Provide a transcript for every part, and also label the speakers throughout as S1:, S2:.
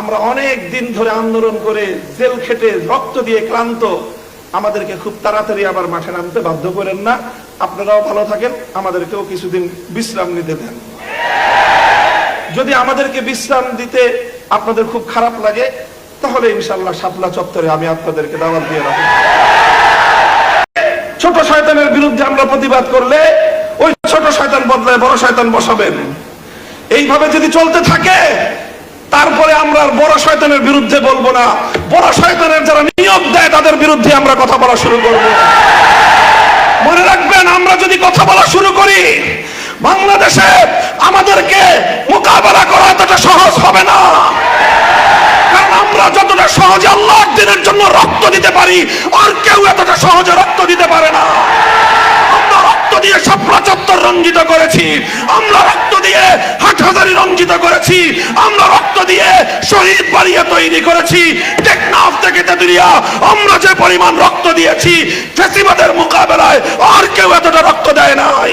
S1: আমরা অনেক দিন ধরে আন্দোলন করে জেল খেটে রক্ত দিয়ে ক্লান্ত। আমাদেরকে খুব তাড়াতাড়ি আবার মাঠে নামতে বাধ্য করেন না। আপনারাও ভালো থাকেন। আমাদেরকেও কিছুদিন বিশ্রাম নিতে দেন। যদি আমাদেরকে বিশ্রাম দিতে আপনাদের খুব খারাপ লাগে, তাহলে ইনশাল্লাহ শাপলা চত্বরে আমি আপনাদেরকে দাওয়াত দিয়ে রাখব ছোট শয়তানের বিরুদ্ধে আমরা প্রতিবাদ করলে ওই ছোট শয়তান বদলায় বড় শয়তান বসাবেন। এইভাবে যদি চলতে থাকে তারপরে আমরা বড় শয়তানের বিরুদ্ধে বলব না। বড় শয়তানের যারা নিয়োগ দেয়, তাদের বিরুদ্ধে আমরা কথা বলা শুরু করব। মনে রাখবেন, আমরা যদি কথা বলা শুরু করি, বাংলাদেশে আমাদেরকে মোকাবেলা করা এতটা সহজ হবে না। কারণ আমরা যতটা সহজে আল্লাহর দিনের জন্য রক্ত দিতে পারি, আর কেউ এতটা সহজে রক্ত দিতে পারে না। রক্ত দিয়ে সব চত্বর রঞ্জিত করেছি। আমরা রক্ত দিয়ে হাট হাজারি রঞ্জিত করেছি। আমরা রক্ত দিয়ে শহীদ বাড়িয়ে তৈরি করেছি। টেকনাফ থেকে তেতুলিয়া, আমরা যে পরিমাণ রক্ত দিয়েছি, ফেসিবাদের মোকাবেলায় আর কেউ এতটা রক্ত দেয় নাই।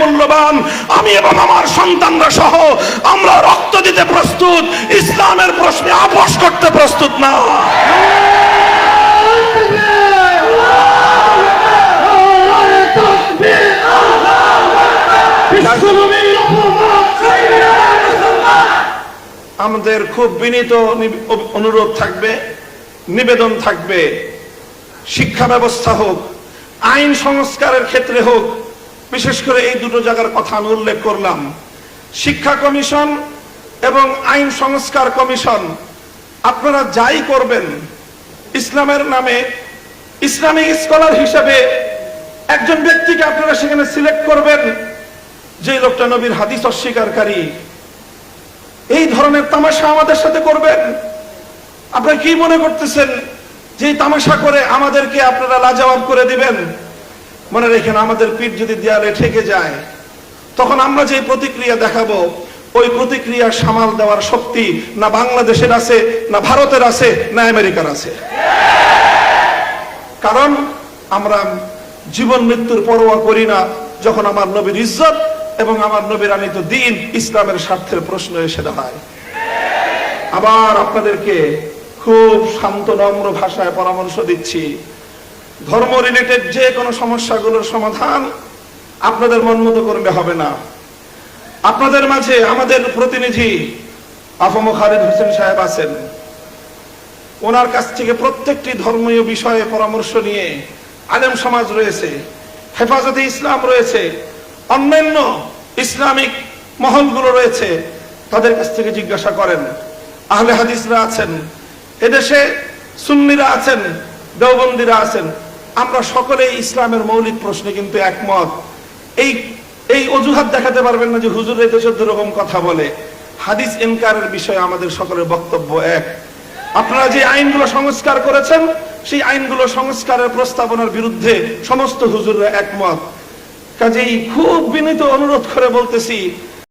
S1: মূল্যবান। আমি এবং আমার সন্তানরা সহ আমরা রক্ত দিতে প্রস্তুত, ইসলামের প্রশ্নে আপোষ করতে প্রস্তুত না। আমাদের খুব বিনীত অনুরোধ থাকবে, নিবেদন থাকবে। শিক্ষা ব্যবস্থা হোক, আইন সংস্কারের ক্ষেত্রে হোক বিশেষ করে এই দুটো জায়গার কথা আমি উল্লেখ করলাম। শিক্ষা কমিশন এবং আইন সংস্কার কমিশন, আপনারা যাই করবেন, ইসলামের নামে ইসলামিক স্কলার হিসেবে একজন ব্যক্তিকে আপনারা সেখানে সিলেক্ট করবেন যে লোকটা নবীর হাদিস অস্বীকারী। এই ধরনের তামাশা আমাদের সাথে করবেন। আপনারা কি মনে করতেছেন যে তামাশা করে আমাদেরকে আপনারা লাজবাব করে দিবেন? মনে রেখেন আমাদের পিঠ যদি দেয়ালে ঠেকে যায়, তখন আমরা যে প্রতিক্রিয়া দেখাবো, ওই প্রতিক্রিয়া সামাল দেওয়ার শক্তি না বাংলাদেশের আছে, না ভারতের আছে, না আমেরিকার আছে। কারণ আমরা জীবন মৃত্যুর পরোয়া করি না, যখন আমার নবীর ইজ্জত এবং আমার নবীর আনিত দিন ইসলামের স্বার্থের প্রশ্ন এসে দাঁড়ায়। আবার আপনাদেরকে খুব শান্ত, নম্র ভাষায় পরামর্শ দিচ্ছি। ধর্ম রিলেটেড যে কোনো সমস্যাগুলোর সমাধান আপনাদের মন মতো করলে হবে না। আপনাদের মাঝে আমাদের প্রতিনিধি আফম খালিদ হোসেন সাহেব আছেন। ওনার কাছ থেকে প্রত্যেকটি ধর্মীয় বিষয়ে পরামর্শ নিয়ে আলেম সমাজ রয়েছে, হেফাজতে ইসলাম রয়েছে, অন্যান্য ইসলামিক মহলগুলো রয়েছে, তাদের কাছ থেকে জিজ্ঞাসা করেন। আহলে হাদিসরা আছেন, এদেশে সুন্নিরা আছেন, দেওবন্দিরা আছেন আমরা সকলে ইসলামের মৌলিক প্রশ্নে কিন্তু একমত। এই এই অজুহাত দেখাতে পারবেন না যে হুজুর এই দেশের দুরকম কথা বলে। হাদিস ইনকারের বিষয়ে আমাদের সকলের বক্তব্য এক। আপনারা যে আইনগুলো সংস্কার করেছেন, সেই আইনগুলো সংস্কারের প্রস্তাবনার বিরুদ্ধে সমস্ত হুজুররা একমত। কাজেই খুব বিনীত অনুরোধ করে বলতেছি